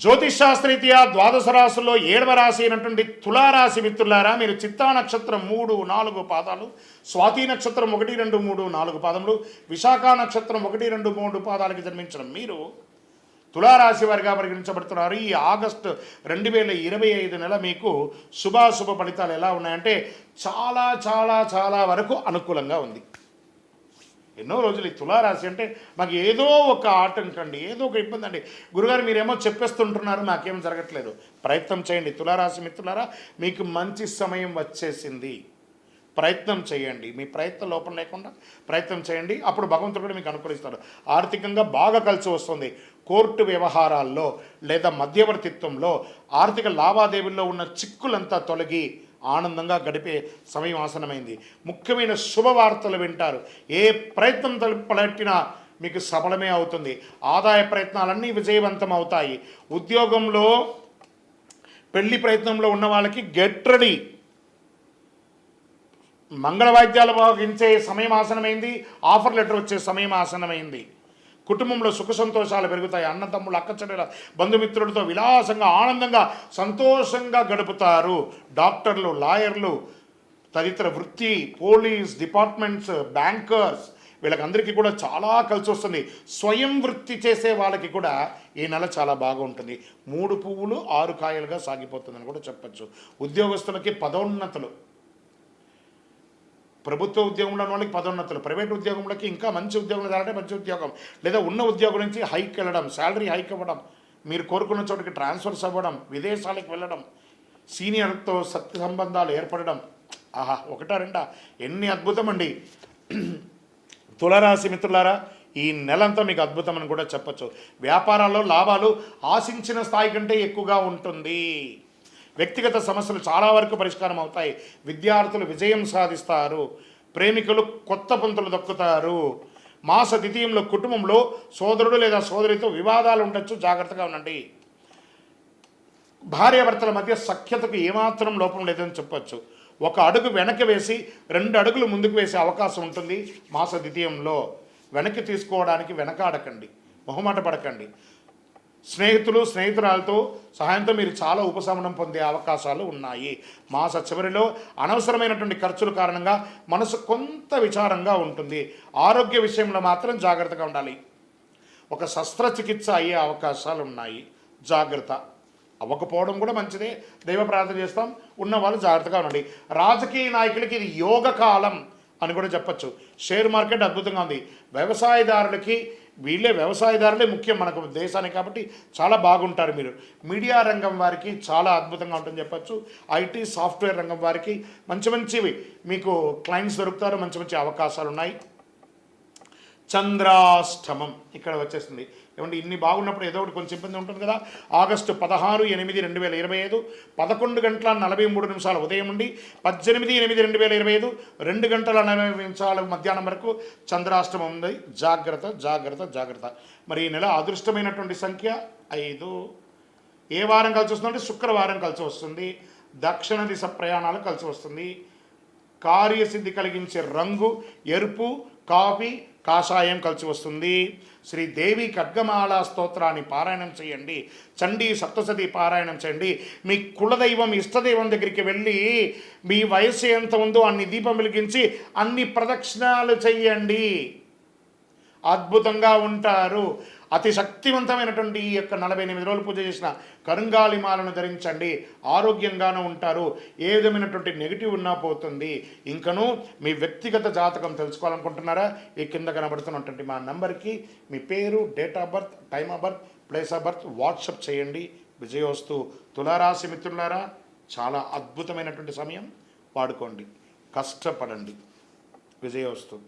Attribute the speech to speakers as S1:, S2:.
S1: జ్యోతిషాస్త్రీత్యా ద్వాదశ రాశుల్లో ఏడవ రాశి అయినటువంటి తులారాశి మిత్రులారా మీరు చిత్తా నక్షత్రం మూడు నాలుగు పాదాలు స్వాతి నక్షత్రం ఒకటి రెండు మూడు నాలుగు పాదములు విశాఖ నక్షత్రం ఒకటి రెండు మూడు పాదాలకి జన్మించిన మీరు తులారాశి వారిగా పరిగణించబడుతున్నారు. ఈ ఆగస్టు రెండు వేల ఇరవై ఐదు నెల మీకు శుభాశుభ ఫలితాలు ఎలా ఉన్నాయంటే చాలా చాలా చాలా వరకు అనుకూలంగా ఉంది. ఎన్నో రోజులు ఈ తులారాశి అంటే మాకు ఏదో ఒక ఆటంకం అండి ఏదో ఒక ఇబ్బంది అండి. గురుగారు మీరేమో చెప్పేస్తుంటున్నారు మాకేం జరగట్లేదు. ప్రయత్నం చేయండి తులారాశి మిత్రులారా మీకు మంచి సమయం వచ్చేసింది. ప్రయత్నం చేయండి మీ ప్రయత్నం లోపం లేకుండా ప్రయత్నం చేయండి. అప్పుడు భగవంతుడు కూడా మీకు అనుకూలిస్తాడు. ఆర్థికంగా బాగా కలిసి వస్తుంది. కోర్టు వ్యవహారాల్లో లేదా మధ్యవర్తిత్వంలో ఆర్థిక లావాదేవీల్లో ఉన్న చిక్కులంతా తొలగి ఆనందంగా గడిపే సమయం ఆసనమైంది ముఖ్యమైన శుభవార్తలు వింటారు. ఏ ప్రయత్నం తలపట్టినా మీకు సఫలమే అవుతుంది. ఆదాయ ప్రయత్నాలన్నీ విజయవంతం అవుతాయి. ఉద్యోగంలో పెళ్ళి ప్రయత్నంలో ఉన్న వాళ్ళకి గెట్ రెడీ. మంగళ వాయిద్యాలు భావించే సమయం ఆసనమైంది ఆఫర్ లెటర్ వచ్చే సమయం ఆసనమైంది కుటుంబంలో సుఖ సంతోషాలు పెరుగుతాయి. అన్నతమ్ముళ్ళు అక్కచెల్లెల బంధుమిత్రులతో విలాసంగా ఆనందంగా సంతోషంగా గడుపుతారు. డాక్టర్లు లాయర్లు తదితర వృత్తి పోలీస్ డిపార్ట్మెంట్స్ బ్యాంకర్స్ వీళ్ళకందరికీ కూడా చాలా కలిసి వస్తుంది. స్వయం వృత్తి చేసే వాళ్ళకి కూడా ఈ నెల చాలా బాగుంటుంది. మూడు పువ్వులు ఆరు కాయలుగా సాగిపోతుందని కూడా చెప్పచ్చు. ఉద్యోగస్తులకి పదోన్నతులు. ప్రభుత్వ ఉద్యోగంలో ఉన్న వాళ్ళకి పదోన్నతులు ప్రైవేట్ ఉద్యోగంలోకి ఇంకా మంచి ఉద్యోగం రావాలంటే మంచి ఉద్యోగం. లేదా ఉన్న ఉద్యోగం నుంచి హైక్ వెళ్ళడం శాలరీ హైక్ ఇవ్వడం మీరు కోరుకున్న చోటికి ట్రాన్స్ఫర్స్ అవ్వడం విదేశాలకు వెళ్ళడం సీనియర్తో సత్య సంబంధాలు ఏర్పడడం. ఆహా ఒకటా రెండా? ఎన్ని అద్భుతం అండి తులరాశి మిత్రులారా ఈ నెలంతా మీకు అద్భుతం అని కూడా చెప్పచ్చు. వ్యాపారాల్లో లాభాలు ఆశించిన స్థాయి కంటే ఎక్కువగా ఉంటుంది. వ్యక్తిగత సమస్యలు చాలా వరకు పరిష్కారం అవుతాయి. విద్యార్థులు విజయం సాధిస్తారు. ప్రేమికులు కొత్త పంతులు దక్కుతారు. మాస ద్వితీయంలో కుటుంబంలో సోదరుడు లేదా సోదరితో వివాదాలు ఉండొచ్చు. జాగ్రత్తగా ఉండండి. భార్యాభర్తల మధ్య సఖ్యతకు ఏమాత్రం లోపం లేదని చెప్పొచ్చు. ఒక అడుగు వెనక్కి వేసి రెండు అడుగులు ముందుకు వేసే అవకాశం ఉంటుంది మాస ద్వితీయంలో. వెనక్కి తీసుకోవడానికి వెనకాడకండి. మొహమాట పడకండి. స్నేహితులు స్నేహితురాలతో సహాయంతో మీరు చాలా ఉపశమనం పొందే అవకాశాలు ఉన్నాయి. మాస చివరిలో అనవసరమైనటువంటి ఖర్చుల కారణంగా మనసు కొంత విచారంగా ఉంటుంది. ఆరోగ్య విషయంలో మాత్రం జాగ్రత్తగా ఉండాలి. ఒక శస్త్రచికిత్స అయ్యే అవకాశాలు ఉన్నాయి. జాగ్రత్త. అవ్వకపోవడం కూడా మంచిదే. దైవ ప్రార్థన చేస్తాం. ఉన్న వాళ్ళు జాగ్రత్తగా ఉండండి. రాజకీయ నాయకులకి ఇది యోగ కాలం అని కూడా చెప్పచ్చు. షేర్ మార్కెట్ అద్భుతంగా ఉంది. వ్యవసాయదారులకి వీళ్ళే వ్యవసాయదారులే ముఖ్యం మనకు దేశానికి కాబట్టి చాలా బాగుంటారు మీరు. మీడియా రంగం వారికి చాలా అద్భుతంగా ఉంటుందని చెప్పచ్చు. ఐటీ సాఫ్ట్వేర్ రంగం వారికి మంచి మంచివి. మీకు క్లయింట్స్ దొరుకుతారు మంచి మంచి అవకాశాలు ఉన్నాయి చంద్రాష్టమం ఇక్కడ వచ్చేసింది. ఏమంటే ఇన్ని బాగున్నప్పుడు ఏదో ఒకటి కొంచెం ఇబ్బంది ఉంటుంది కదా. ఆగస్టు పదహారు ఎనిమిది రెండు వేల ఇరవై ఐదు. పదకొండు గంటల నలభై మూడు నిమిషాల ఉదయం నుండి పద్దెనిమిది ఎనిమిది రెండు వేల ఇరవై ఐదు. రెండు గంటల నలభై నిమిషాల మధ్యాహ్నం వరకు చంద్రాష్టమం ఉంది. జాగ్రత్త జాగ్రత్త జాగ్రత్త. మరి ఈ నెల అదృష్టమైనటువంటి సంఖ్య ఐదు. ఏ వారం కలిసి వస్తుందంటే శుక్రవారం కలిసి వస్తుంది. దక్షిణ దిశ ప్రయాణాలు కలిసి వస్తుంది. కార్యసిద్ధి కలిగించే రంగు ఎరుపు కాఫీ కాషాయం కలిసి వస్తుంది. శ్రీదేవి ఖడ్గమాల స్తోత్రాన్ని పారాయణం చేయండి. చండీ సప్తసతి పారాయణం చేయండి. మీ కులదైవం ఇష్టదైవం దగ్గరికి వెళ్ళి మీ వయస్సు ఎంత ఉందో అన్ని దీపం వెలిగించి అన్ని ప్రదక్షిణాలు చెయ్యండి అద్భుతంగా ఉంటారు. అతి శక్తివంతమైనటువంటి ఈ యొక్క నలభై ఎనిమిది రోజులు పూజ చేసిన కరుంగాలిమాలను ధరించండి. ఆరోగ్యంగానూ ఉంటారు. ఏ విధమైనటువంటి నెగిటివ్ ఉన్నా పోతుంది. ఇంకను మీ వ్యక్తిగత జాతకం తెలుసుకోవాలనుకుంటున్నారా? ఈ కింద కనబడుతున్నటువంటి మా నంబర్కి మీ పేరు date of birth time of birth place of birth WhatsApp చేయండి. విజయోస్తు తులారాశి మిత్రులారా చాలా అద్భుతమైనటువంటి సమయం. వాడుకోండి. కష్టపడండి. విజయోస్తు